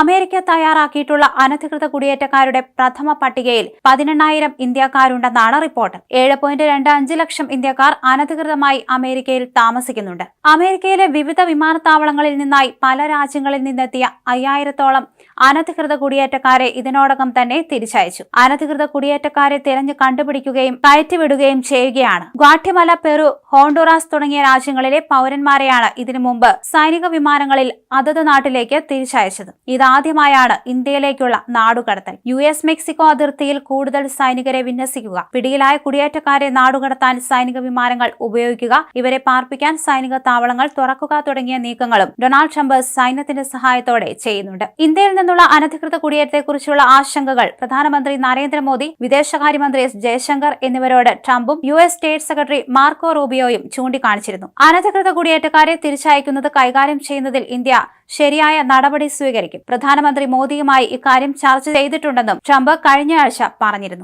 America തയ്യാറാക്കിയിട്ടുള്ള അനധികൃത കുടിയേറ്റക്കാരുടെ പ്രഥമ പട്ടികയിൽ പതിനെണ്ണായിരം ഇന്ത്യക്കാരുണ്ടെന്നാണ് റിപ്പോർട്ട്. ഏഴ് പോയിന്റ് രണ്ട് അഞ്ച് ലക്ഷം ഇന്ത്യക്കാർ അനധികൃതമായി അമേരിക്കയിൽ താമസിക്കുന്നുണ്ട്. അമേരിക്കയിലെ വിവിധ വിമാനത്താവളങ്ങളിൽ നിന്നായി പല രാജ്യങ്ങളിൽ നിന്നെത്തിയ അയ്യായിരത്തോളം അനധികൃത കുടിയേറ്റക്കാരെ ഇതിനോടകം തന്നെ തിരിച്ചയച്ചു. അനധികൃത കുടിയേറ്റക്കാരെ തിരഞ്ഞു കണ്ടുപിടിക്കുകയും കയറ്റിവിടുകയും ചെയ്യുകയാണ്. ഗ്വാട്ടിമല പെറു ഹോണ്ടുറാസ് തുടങ്ങിയ രാജ്യങ്ങളിലെ പൗരന്മാരെയാണ് ഇതിനു മുമ്പ് സൈനിക വിമാനങ്ങളിൽ അതത് നാട്ടിലേക്ക് തിരിച്ചയച്ചത്. ഇതാദ്യമായാണ് ഇന്ത്യയിലേക്കുള്ള നാടുകടത്തൽ. യു എസ് മെക്സിക്കോ അതിർത്തിയിൽ കൂടുതൽ സൈനികരെ വിന്യസിക്കുക. പിടിയിലായ കുടിയേറ്റക്കാരെ നാടുകടത്താൻ സൈനിക വിമാനങ്ങൾ ഉപയോഗിക്കുക. ഇവരെ പാർപ്പിക്കാൻ സൈനിക താവളങ്ങൾ തുറക്കുക തുടങ്ങിയ നീക്കങ്ങളും ഡൊണാൾഡ് ട്രംപ് സൈന്യത്തിന്റെ സഹായത്തോടെ ചെയ്യുന്നുണ്ട്. ഇന്ത്യയിൽ നിന്നുള്ള അനധികൃത കുടിയേറ്റത്തെക്കുറിച്ചുള്ള ആശങ്കകൾ പ്രധാനമന്ത്രി നരേന്ദ്രമോദി വിദേശകാര്യമന്ത്രി എസ് ജയശങ്കർ എന്നിവരോട് ട്രംപും U S state secretary Marco റൂബിയോയും ചൂണ്ടിക്കാണിച്ചിരുന്നു. അനധികൃത കുടിയേറ്റക്കാരെ തിരിച്ചയക്കുന്നത് കൈകാര്യം ചെയ്യുന്നതിൽ ഇന്ത്യ ശരിയായ നടപടി സ്വീകരിക്കും. പ്രധാനമന്ത്രി മോദിയുമായി ഇക്കാര്യം ചർച്ച ചെയ്തിട്ടുണ്ടെന്നും ട്രംപ് കഴിഞ്ഞയാഴ്ച പറഞ്ഞിരുന്നു.